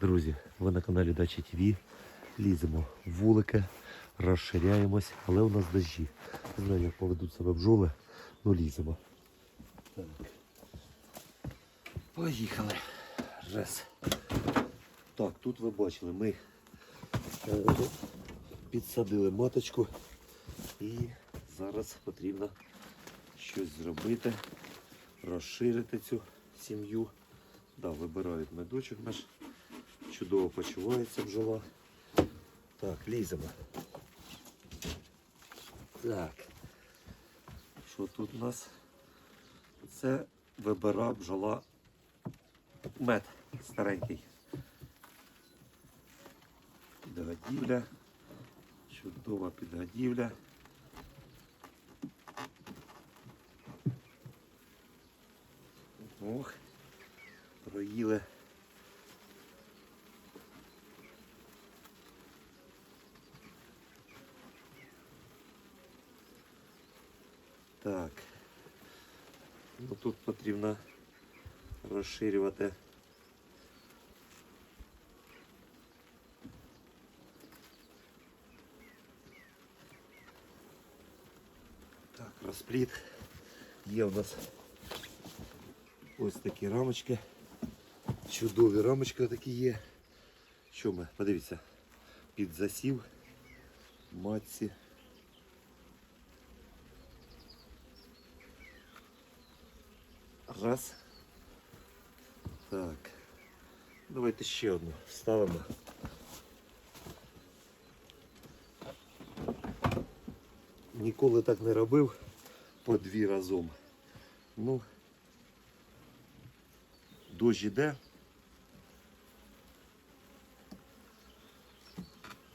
Друзі, ви на каналі Дача ТВ. Ліземо вулики, розширяємось, але у нас дощі. Не знаю, як поведуть себе бджоли, ну ліземо. Поїхали. Раз. Так, тут ви бачили, ми е, підсадили маточку і зараз потрібно щось зробити, розширити цю сім'ю. Да, вибирають медочок наш. Чудово почувається бджола. Так, ліземо. Так. Що тут у нас? Це вибира бджола мед старенький. Підгодівля. Чудова підгодівля. Ох, проїли. Так. Ну тут потрібно розширювати. Так, розпліт. Є у нас ось такі рамочки. Чудові рамочки такі є. Що ми? Подивіться. Під засів матці. Раз. Так. Давайте ще одну ставимо. Ніколи так не робив по дві разом. Ну, дощ іде.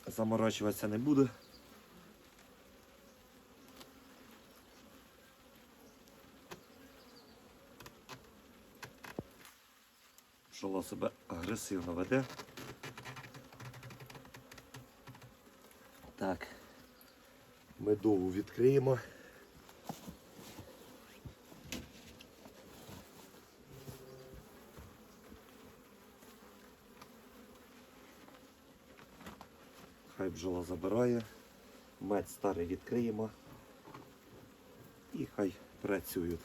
Заморачуватися не буде. Пчола себе агресивно веде. Так, медову відкриємо. Хай бджола забирає. Мед старий відкриємо. І хай працюють.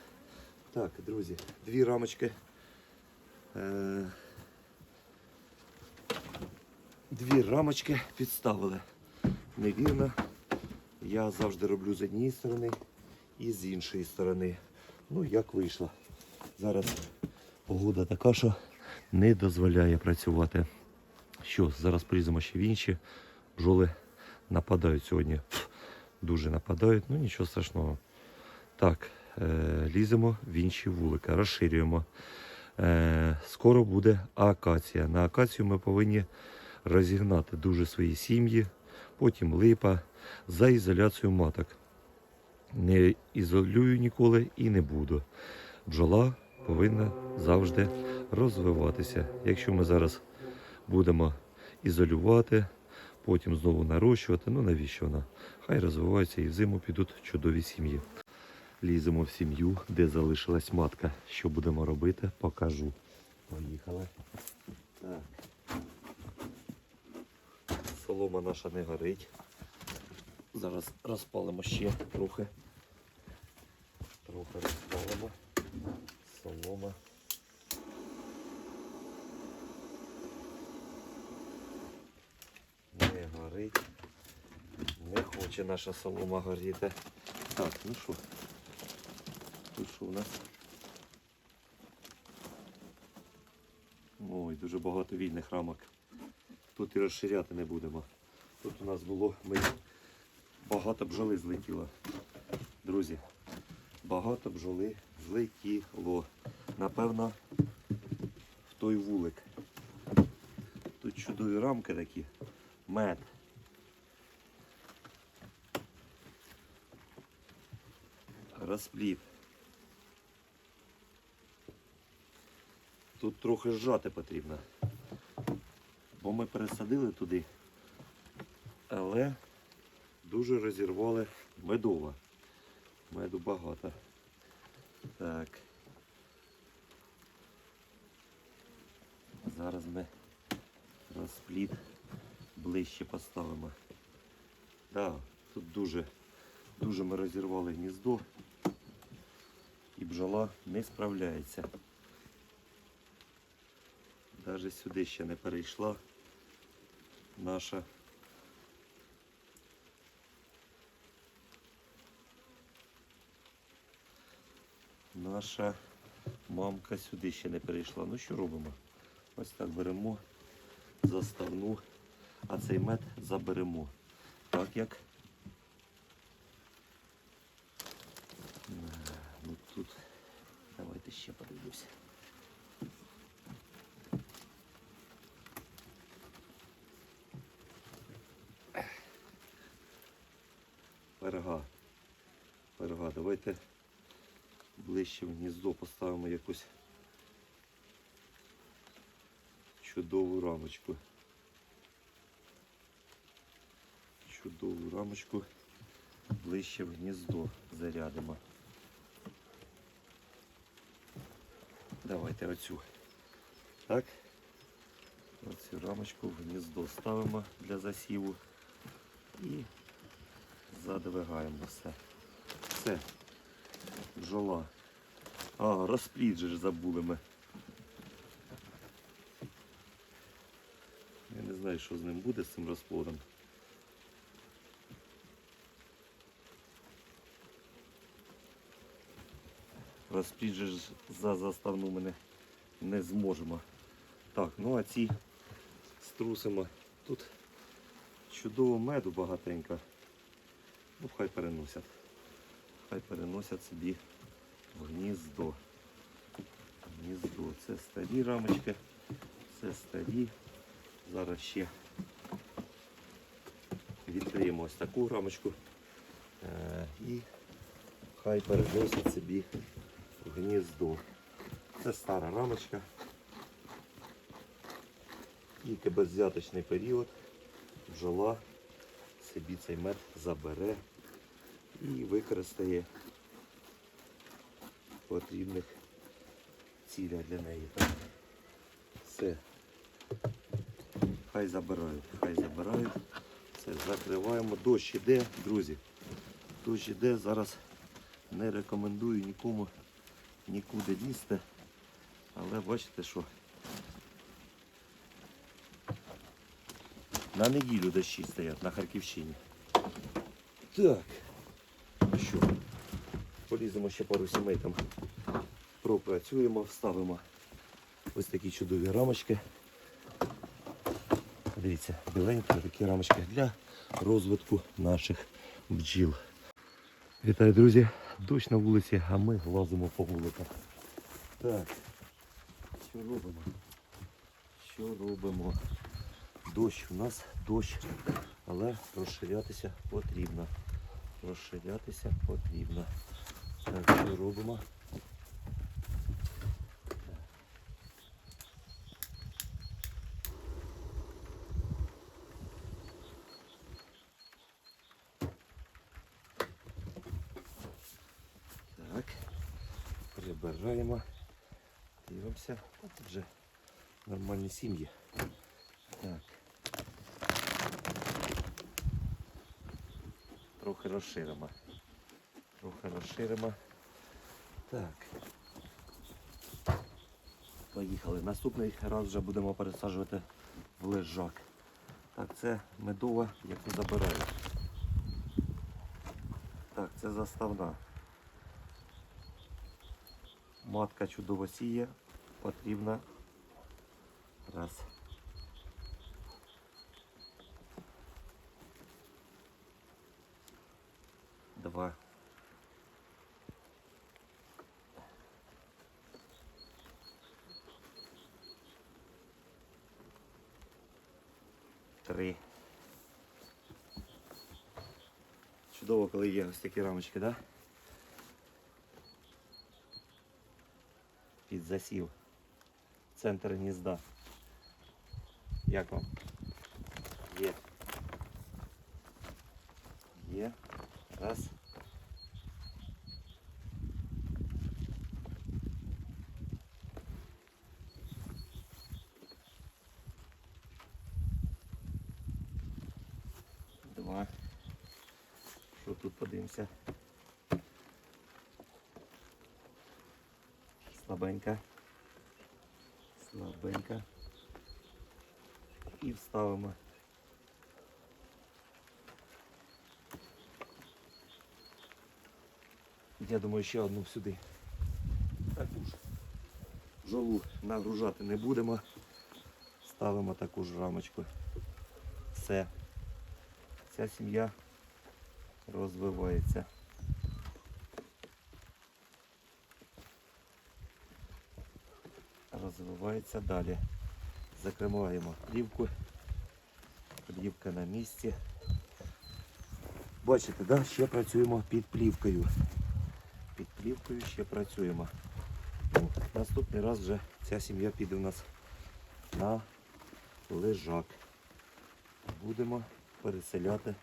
Так, друзі, дві рамочки. Е, Дві рамочки підставили. Невірно. Я завжди роблю з однієї сторони і з іншої сторони. Ну, як вийшло. Зараз погода така, що не дозволяє працювати. Що, зараз призимо ще в інші. Бджоли нападають сьогодні. Дуже нападають, ну нічого страшного. Так, е, ліземо в інші вулики, розширюємо. Е, скоро буде акація. На акацію ми повинні розігнати дуже свої сім'ї, потім липа за ізоляцію маток. Не ізолюю ніколи і не буду. Бджола повинна завжди розвиватися. Якщо ми зараз будемо ізолювати, потім знову нарощувати, ну навіщо вона? Хай розвивається і взиму підуть чудові сім'ї. Ліземо в сім'ю, де залишилась матка. Що будемо робити, покажу. Поїхали. Так. Солома наша не горить. Зараз розпалимо ще трохи. Трохи розпалимо. Солома. Не горить. Не хоче наша солома горіти. Так, ну що? Тут що? Ой, дуже багато вільних рамок. Тут і розширяти не будемо. Тут у нас було ми багато бджоли злетіло. Друзі, багато бджоли злетіло. Напевно, в той вулик. Тут чудові рамки такі. Мед. Розпліт. Тут трохи зжати потрібно. Бо ми пересадили туди, але дуже розірвали медова. Меду багато. Так. Зараз ми розплід ближче поставимо. Да, тут дуже, дуже ми розірвали гніздо і бджола не справляється. Навіть сюди ще не перейшла наша наша мамка сюди ще не перейшла. Ну що робимо? Ось так беремо заставну, а цей мед заберемо. Так як Е, ну, тут давайте ще подивлюся. Перга. Перга. Давайте ближче в гніздо поставимо якусь чудову рамочку. Чудову рамочку ближче в гніздо зарядимо. Давайте оцю. Так. Оцю рамочку в гніздо ставимо для засіву і задвигаємо все. Все. Бджола. А, розплід же ж забули ми. Я не знаю, що з ним буде, з цим розплодом. Розплід же ж за заставну ми не, не зможемо. Так, ну а ці струсимо. Тут чудово меду багатенько. Ну, хай переносять. Хай переносять собі в гніздо. Гніздо. Це старі рамочки. Це старі. Зараз ще відкриємо ось таку рамочку. Е, і хай переносять собі в гніздо. Це стара рамочка. Тільки безвзяточний період бджола собі цей мед забере і використає потрібних цілях для неї. Так? Все. Хай забирають, хай забирають. Все, закриваємо. Дощ іде, друзі. Дощ іде. Зараз не рекомендую нікому нікуди лізти. Але бачите, що на неділю дощі стоять на Харківщині. Так. Що, поліземо ще пару сімей там пропрацюємо, вставимо ось такі чудові рамочки. Дивіться, біленькі такі рамочки для розвитку наших бджіл. Вітаю, друзі! Дощ на вулиці, а ми лазимо по вуликах. Так, що робимо? Що робимо? Дощ у нас дощ, але розширятися потрібно. Розширятися потрібно. Так, що робимо? Так, прибираємо. Дивимося. Тут вже нормальні сім'ї. Так. Трохи розширимо. Трохи розширимо. Так. Поїхали. Наступний раз вже будемо пересаджувати в лежак. Так, це медова, яку забираю. Так, це заставна. Матка чудово сіє, потрібна. Раз. Два. Три. Чудово, коли є ось такі рамочки. Да? Під засів. Центр гнізда. Як вам? Є. Є. Раз. Нема. Що тут подивимося? Слабенька. Слабенька. І вставимо. Я думаю, ще одну сюди. Таку ж жолу нагружати не будемо. Ставимо таку ж рамочку. Все. Ця сім'я розвивається. Розвивається далі. Закриваємо плівку. Плівка на місці. Бачите, да? ще працюємо під плівкою. Під плівкою ще працюємо. Ну, наступний раз вже ця сім'я піде у нас на лежак. Будемо переселяти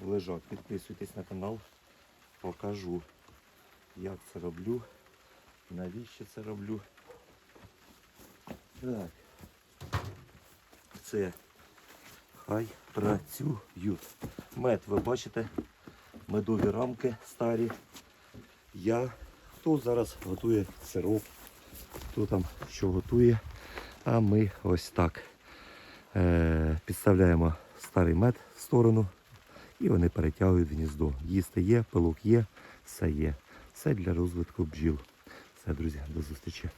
в лежак. Підписуйтесь на канал, покажу, як це роблю, навіщо це роблю. Так. Це хай працюють. Мед, ви бачите, медові рамки старі. Я хто зараз готує сироп, хто там що готує. А ми ось так е, підставляємо старий мед в сторону і вони перетягують гніздо. Їсти є, пилок є, все є. Все для розвитку бджіл. Все, друзі, до зустрічі.